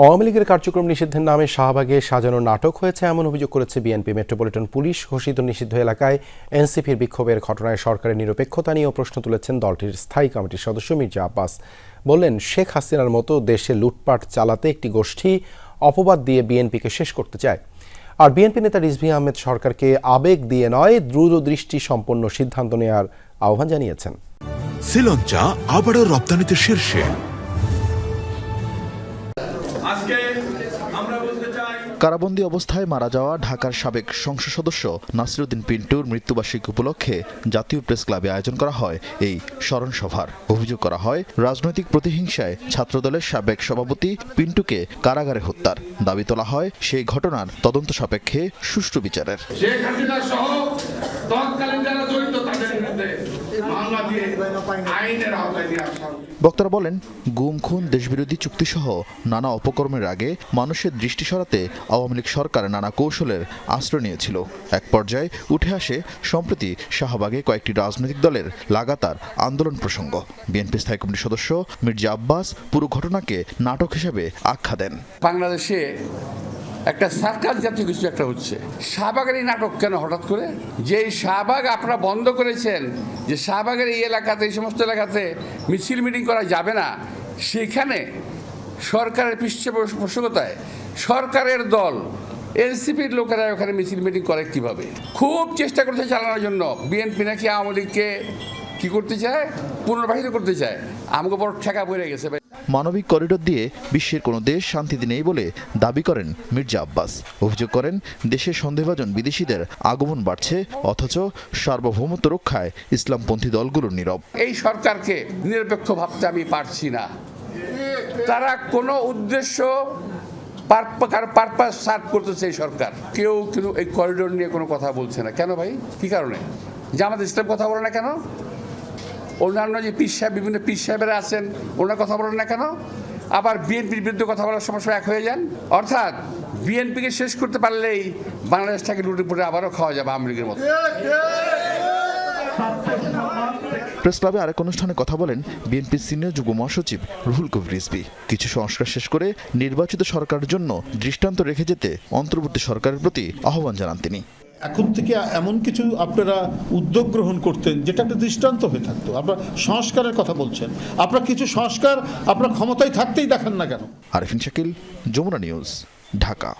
আওয়ামী লীগের কার্যক্রম নিষিদ্ধের নামে শাহবাগে সাজানো নাটক হয়েছে, এমন অভিযোগ করেছে বিএনপি মেট্রোপলিটন পুলিশ। ঘোষিত নিষিদ্ধ এলাকায় এনসিপির বিক্ষোভের ঘটনায় সরকারের নিরপেক্ষতা নিয়েও প্রশ্ন তুলেছেন দলটির স্থায়ী কমিটির সদস্য মির্জা আব্বাস। বললেন, শেখ হাসিনার মতো দেশে লুটপাট চালাতে একটি গোষ্ঠী অপবাদ দিয়ে বিএনপিকে শেষ করতে চায়। আর বিএনপি নেতা রিজভি আহমেদ সরকারকে আবেগ দিয়ে নয় দূরদৃষ্টি সম্পন্ন সিদ্ধান্ত নেওয়ার আহ্বান জানিয়েছেন। শ্রীলঞ্চা আবারও রপ্তানিতে শীর্ষে। আজকে আমরা বলতে চাই কারাবন্দী অবস্থায় মারা যাওয়া ঢাকার সাবেক সংসদ সদস্য নাসিরুদ্দিন পিন্টুর মৃত্যুবার্ষিকী উপলক্ষে জাতীয় প্রেস ক্লাবে আয়োজন করা হয় এই স্মরণ সভার অভিযোগ করা হয় রাজনৈতিক প্রতিহিংসায় ছাত্রদলের সাবেক সভাপতি পিন্টুকে কারাগারে হত্যার দাবি তোলা হয়। সেই ঘটনার তদন্ত সাপেক্ষে সুষ্ঠু বিচারের। শেখ হাসিনা সহ তৎকালীন যারা জড়িত বক্তারা বলেন, গুম, খুন, দেশবিরোধী চুক্তিসহ নানা অপকর্মের আগে মানুষের দৃষ্টি সরাতে আওয়ামী লীগ সরকার নানা কৌশলের আশ্রয় নিয়েছিল। এক পর্যায়ে উঠে আসে সম্প্রতি শাহবাগে কয়েকটি রাজনৈতিক দলের লাগাতার আন্দোলন প্রসঙ্গ। বিএনপি স্থায়ী কমিটির সদস্য মির্জা আব্বাস পুরো ঘটনাকে নাটক হিসেবে আখ্যা দেন। বাংলাদেশে একটা সার্কাস জাতীয় কিছু একটা হচ্ছে। শাহবাগের এই নাটক কেন হঠাৎ করে? যে শাহবাগ আপনারা বন্ধ করেছেন, যে শাহবাগের এই এলাকাতে, এই সমস্ত এলাকাতে মিছিল মিটিং করা যাবে না, সেখানে সরকারের পৃষ্ঠপোষকতায় সরকারের দল, এনসিপির লোকেরা ওখানে মিছিল মিটিং করে কীভাবে? খুব চেষ্টা করছে চালানোর জন্য। বিএনপি নাকি আওয়ামী লীগকে কী করতে চায়? পুনর্বাহিত করতে চায়। আমাকে বড় ঠেকা পড়ে গেছে মানবিক করিডোর দিয়ে বিশ্বের কোনো দেশ শান্তিতে নেই বলে দাবি করেন মির্জা আব্বাস। অভিযোগ করেন, দেশে সন্দেহভাজন বিদেশিদের আগমন বাড়ছে, অথচ সার্বভৌমত্ব রক্ষায় ইসলামপন্থী দলগুলোর নীরব। এই সরকারকে নিরপেক্ষ ভাবতে আমি পারছি না। তারা কোনো উদ্দেশ্য পারপাস সার্ভ করতেছে এই সরকার। কেউ কিন্তু এই করিডোর নিয়ে কোনো কথা বলছে না। কেন ভাই? কি কারণে? যে আমাদের ইসলাম কথা বলে না কেন? অন্যান্য যে পীর সাহেব, বিভিন্ন পীর সাহেবেরা আছেন, ওনার কথা বলেন না কেন? আবার বিএনপির বিরুদ্ধে কথা বলার সময় এক হয়ে যান। অর্থাৎ বিএনপিকে শেষ করতে পারলেই বাংলাদেশটাকে লুটে পুটে আবারও খাওয়া যাবে আওয়ামী লীগের মতো। প্রেস ক্লাবে আরেক অনুষ্ঠানে কথা বলেন বিএনপির সিনিয়র যুগ্ম মহাসচিব রুহুল কবির রিজভী কিছু সংস্কার শেষ করে নির্বাচিত সরকারের জন্য দৃষ্টান্ত রেখে যেতে অন্তর্বর্তী সরকারের প্রতি আহ্বান জানান তিনি। এখন থেকে এমন কিছু আপনারা উদ্যোগ গ্রহণ করতেন যেটা একটা দৃষ্টান্ত হয়ে থাকতো। আপনার সংস্কারের কথা বলছেন। আপনার কিছু সংস্কার আপনার ক্ষমতায় থাকতেই দেখান না কেন? আরিফিন শাকিল, যমুনা নিউজ, ঢাকা।